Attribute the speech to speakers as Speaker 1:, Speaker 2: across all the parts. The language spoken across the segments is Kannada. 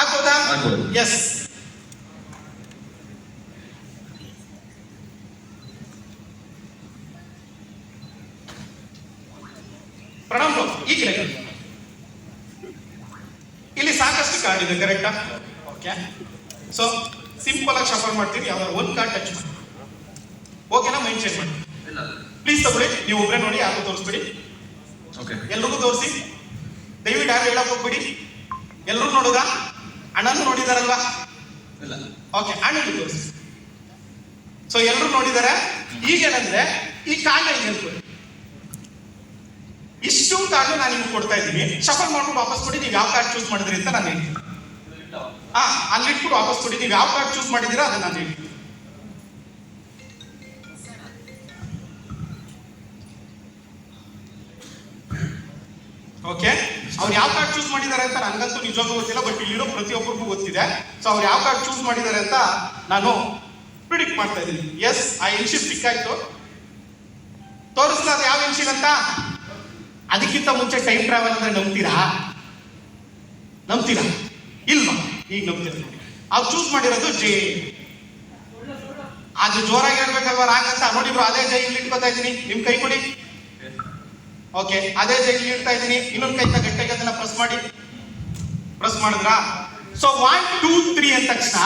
Speaker 1: ಆಗ್ಬೋದಾ ಎಸ್ ಪ್ರಣಮ್ ಈ ಕಡೆ ಇಲ್ಲಿ ಸಾಕಷ್ಟು ಕಾರ್ಡ್ ಇದೆ ಕರೆಕ್ಟಾ ಓಕೆ ಸೊ ಸಿಂಪಲ್ ಆಗಿ ಶಫಲ್ ಮಾಡ್ತೀರಿ ಯಾವ್ದಾದ್ರು ಒಂದು ಕಾರ್ಡ್ ಟಚ್ ಮಾಡಿ. ಓಕೆನಾ ಮೈಂಡ್. ಚೇಂಜ್ ಮಾಡಿ ಪ್ಲೀಸ್ ತಗೊಳ್ಳಿ ನೀವು ಒಬ್ಬರೇ ನೋಡಿ ಯಾರಿಗೂ ತೋರಿಸ್ಬಿಡಿ.
Speaker 2: ಓಕೆ
Speaker 1: ಎಲ್ರಿಗೂ ತೋರಿಸಿ. ದಯವಿಟ್ಟು ಯಾರು ಹೇಳಕ್ ಹೋಗ್ಬಿಡಿ. ಎಲ್ಲರೂ ನೋಡುದಾ? ಅಣ್ಣನ ನೋಡಿದಾರಲ್ವಾ?
Speaker 2: ಇಲ್ಲ.
Speaker 1: ಓಕೆ ಅಣ್ಣನಿಗೆ ತೋರಿಸಿ. ಸೊ ಎಲ್ಲರೂ ನೋಡಿದಾರೆ? ಈಗ ಏನಂದ್ರೆ ಈ ಕಾಂಡ ಇಷ್ಟು ಕಾರ್ಡ್ ನಾನು ನಿಮ್ಗೆ ಕೊಡ್ತಾ ಇದ್ದೀನಿ. ಶಫಲ್ ಮಾಡ್ಕೊಂಡು ವಾಪಸ್ ಕೊಡಿ ನೀವು ಯಾವ ಕಾರ್ಡ್ ಚೂಸ್ ಮಾಡಿದ್ರಿ ಅಂತ ನಾನು ಹೇಳ್ತೀನಿ. ಹಾ ಅಲ್ಲಿ ಇಟ್ಬಿಟ್ಟು ವಾಪಸ್ ಕೊಡಿ. ನೀವು ಯಾವ ಕಾರ್ಡ್ ಚೂಸ್ ಮಾಡಿದ್ದೀರಾ ಅದನ್ನ ನಾನು ಹೇಳ್ತೀನಿ. ಓಕೆ ಅವ್ರು ಯಾವ ಕಾರ್ಡ್ ಚೂಸ್ ಮಾಡಿದ್ದಾರೆ ಅಂತ ನನಗಂತೂ ನಿಜವಾಗ್ಲೂ ಗೊತ್ತಿಲ್ಲ ಬಟ್ ಇಲ್ಲಿರೋ ಪ್ರತಿಯೊಬ್ಬರಿಗೂ ಗೊತ್ತಿದೆ. ಸೊ ಅವ್ರು ಯಾವ ಕಾರ್ಡ್ ಚೂಸ್ ಮಾಡಿದ್ದಾರೆ ಅಂತ ನಾನು ಪ್ರಿಡಿಕ್ಟ್ ಮಾಡ್ತಾ ಇದ್ದೀನಿ. ಎಸ್ ಆ ಇನ್ಶಿಪ್ ಪಿಕ್ ಆಯ್ತು ತೋರಿಸ್ಲಾದ ಯಾವ ಇನ್ಶಿಲ್ ಅಂತ? ಅದಕ್ಕಿಂತ ಮುಂಚೆ ಟೈಮ್ ಟ್ರಾವೆಲ್ ಅಂದ್ರೆ ನಂಬ್ತೀರಾ? ನಂಬ್ತೀರಾ? ಇಲ್ವಾ? ಈಗ ನಂಬ್ತೀರಾ ಅವ್ರು ಚೂಸ್ ಮಾಡಿರೋದು ಜೆ ಅದು ಜೋರಾಗಿ ಹೇಳ್ಬೇಕಲ್ವಾ ರಾಂಗ್ ಅಂತ? ನೋಡಿ ಬ್ರೋ ಅದೇ ಜೈ ಇಲ್ಲಿ ಇಟ್ಕೊತಾ ಇದ್ದೀನಿ. ನಿಮ್ ಕೈ ಕೊಡಿ. ಓಕೆ ಅದೇ ಜೈಲಿ ಇಡ್ತಾ ಇದ್ದೀನಿ. ಇನ್ನೊಂದು ಕೈತ ಗಟ್ಟಿಗೆ ಅದನ್ನ ಪ್ರೆಸ್ ಮಾಡಿ. ಪ್ರೆಸ್ ಮಾಡಿದ್ರಾ? ಸೊ ಒನ್ ಟೂ ತ್ರೀ ಅಂದ ತಕ್ಷಣ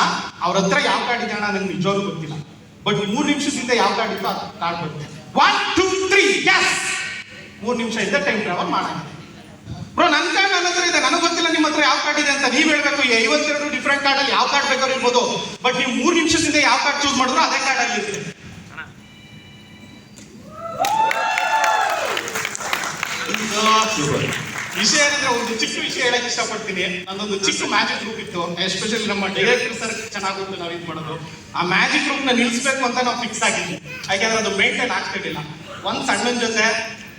Speaker 1: ಅವ್ರ ಹತ್ರ ಯಾವ ಕಾರ್ಡ್ ಇದೆ ಅಣ್ಣ? ನನಗೆ ನಿಜವಾಗ್ಲೂ ಗೊತ್ತಿಲ್ಲ. ಬಟ್ ಮೂರು ನಿಮಿಷದಿಂದ ಯಾವ ಕಾರ್ಡ್ ಇತ್ತು ಕಾರ್ಡ್ ಬರುತ್ತೆ ಒನ್ ಟೂ ತ್ರೀ ಎಸ್ ಮೂರು ನಿಮಿಷ ಇದ್ದ ಟೈಮ್ ಟ್ರಾವೆಲ್ ಮಾಡೋಣ ಬ್ರೋ ನನ್ನ ಕಾರ್ಡ್ ನನ್ನ ಹತ್ರ ಇದೆ. ನನಗೆ ಗೊತ್ತಿಲ್ಲ ನಿಮ್ಮ ಹತ್ರ ಯಾವ ಕಾರ್ಡ್ ಇದೆ ಅಂತ. ನೀವು ಹೇಳ್ಬೇಕು, ಐವತ್ತೆರಡು ಡಿಫ್ರೆಂಟ್ ಕಾರ್ಡ್ ಅಲ್ಲಿ ಯಾವ ಕಾರ್ಡ್ ಬೇಕಾದ್ರೂ ಇರ್ಬೋದು. ಬಟ್ ನೀವು ಮೂರು ನಿಮಿಷದಿಂದ ಯಾವ ಕಾರ್ಡ್ ಚೂಸ್ ಮಾಡಿದ್ರು ಅದೇ ಕಾರ್ಡ್ ಅಲ್ಲಿ ಇರುತ್ತೆ ವಿಷಯ ಏನಂದ್ರೆ ಒಂದು ಚಿಕ್ಕ ವಿಷಯ ಹೇಳಕ್ ಇಷ್ಟಪಡ್ತೀನಿ. ನಂದೊಂದು ಚಿಕ್ಕ ಮ್ಯಾಜಿಕ್ ಗ್ರೂಪ್ ಇತ್ತು. ಎಸ್ಪೆಷಲಿ ನಮ್ಮ ಡೈರೆಕ್ಟರ್ ಸರ್ ಚೆನ್ನಾಗುತ್ತೆ ನಾವು ಇದು ಮಾಡೋದು. ಆ ಮ್ಯಾಜಿಕ್ ಗ್ರೂಪ್ನ ನಿಲ್ಸ್ಬೇಕು ಅಂತ ನಾವು ಫಿಕ್ಸ್ ಆಗಿದ್ವಿ. ಯಾಕೆಂದ್ರೆ ಅದು ಮೇಂಟೈನ್ ಆಗ್ತಿರ್ಲಿಲ್ಲ. ಒಂದ್ ಸಣ್ಣನ ಜೊತೆ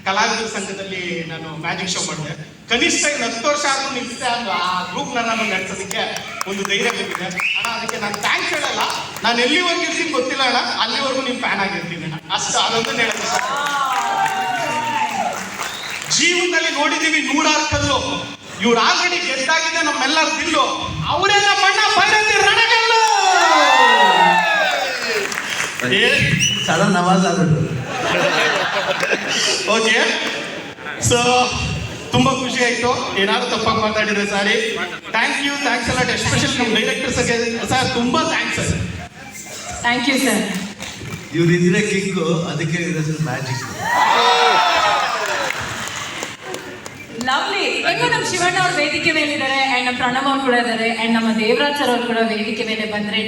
Speaker 1: ಕಲಾವಿದರ ಸಂಘದಲ್ಲಿ ನಾನು ಮ್ಯಾಜಿಕ್ ಶೋ ಮಾಡಿದೆ. ಕನಿಷ್ಠ ಇನ್ನು ಹತ್ತು ವರ್ಷ ಆದ್ರೂ ನಿಲ್ಸಿದೆ ಅಂದ್ರೆ ಆ ಗ್ರೂಪ್ ನಾನು ನಡೆಸೋದಕ್ಕೆ ಒಂದು ಧೈರ್ಯ ಬಂದಿದೆ ಅಣ್ಣ, ಅದಕ್ಕೆ ನಾನು ಥ್ಯಾಂಕ್ಸ್ ಹೇಳಲ್ಲ. ನಾನು ಎಲ್ಲಿವರೆಗೂ ಇರ್ತೀನಿ ಗೊತ್ತಿಲ್ಲ ಅಣ್ಣ. ಅಲ್ಲಿವರೆಗೂ ನಿಮ್ ಫ್ಯಾನ್ ಆಗಿರ್ತೀನಿ ಅಷ್ಟು ಅದೊಂದನ್ನು ಹೇಳಕ್ಕೆ ಇಷ್ಟಪಡ್ತೀನಿ. ಜೀವನದಲ್ಲಿ ನೋಡಿದೀವಿ ನೂರಾರು ಕಲ್ಲು. ಇವ್ರು ಆಲ್ರೆಡಿ ಆಗಿದೆ ನಮ್ಮೆಲ್ಲರ ಬಿಲ್ಲು. ಅವರೆಲ್ಲ ನಮ್ಮಣ್ಣ ಬೈರಂತಿ ರಣಗಲ್ಲು!
Speaker 3: ಸಡನ್ ನವಾಜ್ ಆಗ್ಬಿಟ್ರು
Speaker 1: ಓಕೆ ಸೊ ತುಂಬಾ ಖುಷಿ ಆಯ್ತು. ಏನಾದ್ರು ತಪ್ಪಾಗಿ ಮಾತಾಡಿದ್ರೆ sorry. Thank you thanks a lot special ನಮ್ಮ ಡೈರೆಕ್ಟರ್ ಸರ್ ತುಂಬಾ thanks sir
Speaker 4: thank you sir
Speaker 3: ಇವ್ರು ಇದ್ರೆ ಕಿಂಗು ಅದಕ್ಕೆ ಇರೋದು ಮ್ಯಾಜಿಕ್
Speaker 4: ಲವ್ಲಿ ಹೆಂಗೋ ನಮ್ಮ ಶಿವಣ್ಣ ಅವ್ರ ವೇದಿಕೆ ಮೇಲೆ ಇದ್ದಾರೆ ಅಂಡ್ ನಮ್ಮ ಪ್ರಣವ್ ಅವ್ರು ಕೂಡ ಇದ್ದಾರೆ. ಅಂಡ್ ನಮ್ಮ ದೇವರಾಜ್ ಸರ್ ಅವ್ರು ಕೂಡ ವೇದಿಕೆ ಮೇಲೆ ಬಂದ್ರೆ